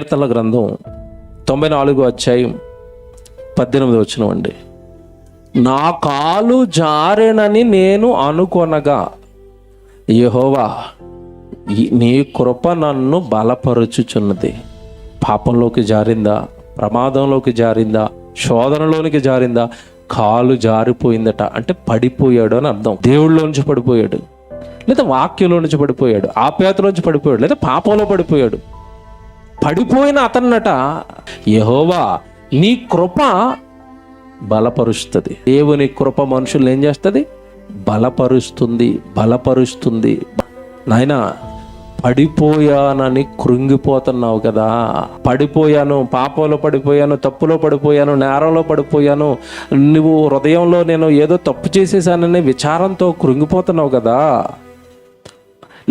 కీర్తనల గ్రంథం తొంభై నాలుగు అధ్యాయం పద్దెనిమిది వచ్చిన అండి. నా కాలు జారెనని నేను అనుకొనగా యహోవా నీ కృప నన్ను బలపరుచుచున్నది. పాపంలోకి జారిందా? ప్రమాదంలోకి జారిందా? శోధనలోనికి జారిందా? కాలు జారిపోయిందట. అంటే పడిపోయాడు అని అర్థం. దేవుళ్ళలోంచి పడిపోయాడు. లేదా వాక్యంలో నుంచి పడిపోయాడు. ఆప్యాతలోంచి పడిపోయాడు. లేదా పాపంలో పడిపోయాడు. పడిపోయిన అతన్నట యహోవా నీ కృప బలపరుస్తుంది. దేవుని కృప మనుషులు ఏం చేస్తుంది? బలపరుస్తుంది బలపరుస్తుంది. నాయన పడిపోయానని కృంగిపోతున్నావు కదా. పడిపోయాను పాపంలో పడిపోయాను తప్పులో పడిపోయాను నేరంలో పడిపోయాను. నువ్వు హృదయంలో నేను ఏదో తప్పు చేసేసానని విచారంతో కృంగిపోతున్నావు కదా.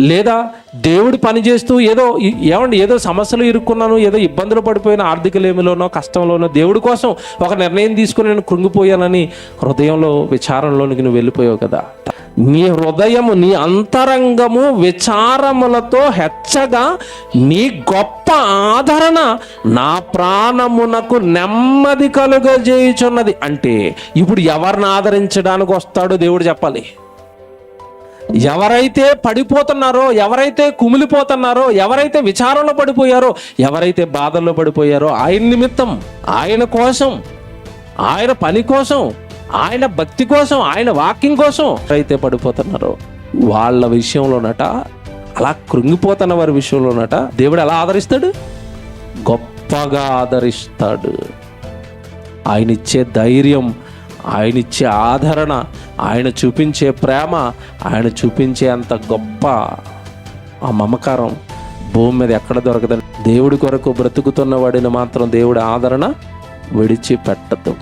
లేదా దేవుడు పని చేస్తూ ఏదో ఏమండి ఏదో సమస్యలు ఇరుక్కున్నాను ఏదో ఇబ్బందులు పడిపోయిన ఆర్థిక లేమిలోనో కష్టంలోనో దేవుడి కోసం ఒక నిర్ణయం తీసుకుని నేను కృంగిపోయానని హృదయంలో విచారంలోనికి నువ్వు వెళ్ళిపోయావు కదా. నీ హృదయము నీ అంతరంగము విచారములతో హెచ్చగా నీ గొప్ప ఆదరణ నా ప్రాణమునకు నెమ్మది కలుగజేయుచున్నది. అంటే ఇప్పుడు ఎవరిని ఆదరించడానికి వస్తాడో దేవుడు చెప్పాలి. ఎవరైతే పడిపోతున్నారో ఎవరైతే కుమిలిపోతున్నారో ఎవరైతే విచారంలో పడిపోయారో ఎవరైతే బాధల్లో పడిపోయారో ఆయన నిమిత్తం ఆయన కోసం ఆయన పని కోసం ఆయన భక్తి కోసం ఆయన వాక్యం కోసం ఎవరైతే పడిపోతున్నారో వాళ్ళ విషయంలోనట అలా కృంగిపోతున్న వారి విషయంలోనట దేవుడు ఎలా ఆదరిస్తాడు? గొప్పగా ఆదరిస్తాడు. ఆయన ఇచ్చే ధైర్యం ఆయన ఇచ్చే ఆదరణ ఆయన చూపించే ప్రేమ ఆయన చూపించే అంత గొప్ప ఆ మమకారం భూమి మీద ఎక్కడ దొరకదని దేవుడి కొరకు బ్రతుకుతున్న వాడిని మాత్రం దేవుడి ఆదరణ విడిచిపెట్టదు.